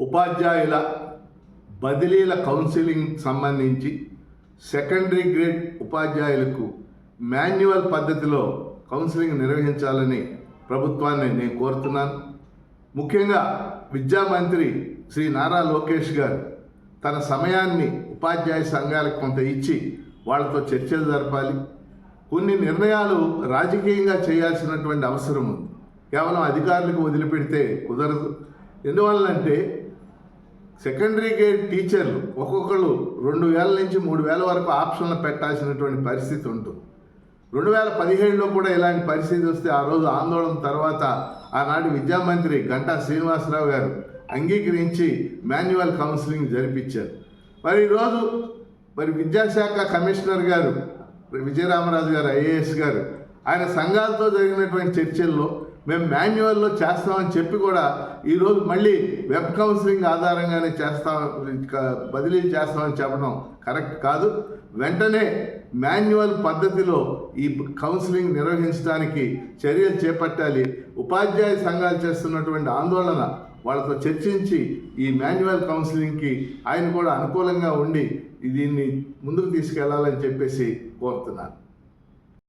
ఉపాధ్యాయుల బదిలీల కౌన్సిలింగ్ సంబంధించి సెకండరీ గ్రేడ్ ఉపాధ్యాయులకు మాన్యువల్ పద్ధతిలో కౌన్సిలింగ్ నిర్వహించాలని ప్రభుత్వాన్ని నేను కోరుతున్నాను. ముఖ్యంగా విద్యా మంత్రి శ్రీ నారా లోకేష్ గారు తన సమయాన్ని ఉపాధ్యాయ సంఘాలకు కొంత ఇచ్చి వాళ్ళతో చర్చలు జరపాలి. కొన్ని నిర్ణయాలు రాజకీయంగా చేయాల్సినటువంటి అవసరం ఉంది. కేవలం అధికారులకు వదిలిపెడితే కుదరదు. ఎందువల్లంటే సెకండరీ గ్రేడ్ టీచర్లు ఒక్కొక్కరు రెండు వేల నుంచి మూడు వేల వరకు ఆప్షన్లు పెట్టాల్సినటువంటి పరిస్థితి ఉంటుంది రెండు వేల పదిహేడులో కూడా ఇలాంటి పరిస్థితి వస్తే ఆ రోజు ఆందోళన తర్వాత ఆనాటి విద్యామంత్రి గంటా శ్రీనివాసరావు గారు అంగీకరించి మాన్యువల్ కౌన్సిలింగ్ జరిపించారు. మరి ఈరోజు మరి విద్యాశాఖ కమిషనర్ గారు విజయరామరాజు గారు ఐఏఎస్ గారు ఆయన సంఘాలతో జరిగినటువంటి చర్చల్లో మేము మాన్యువల్లో చేస్తామని చెప్పి కూడా ఈరోజు మళ్ళీ వెబ్ కౌన్సిలింగ్ ఆధారంగానే చేస్తాం బదిలీ చేస్తామని చెప్పడం కరెక్ట్ కాదు. వెంటనే మాన్యువల్ పద్ధతిలో ఈ కౌన్సిలింగ్ నిర్వహించడానికి చర్యలు చేపట్టాలి. ఉపాధ్యాయ సంఘాలు చేస్తున్నటువంటి ఆందోళన వాళ్ళతో చర్చించి ఈ మాన్యువల్ కౌన్సిలింగ్కి ఆయన కూడా అనుకూలంగా ఉండి దీన్ని ముందుకు తీసుకెళ్ళాలని చెప్పేసి కోరుతున్నాను.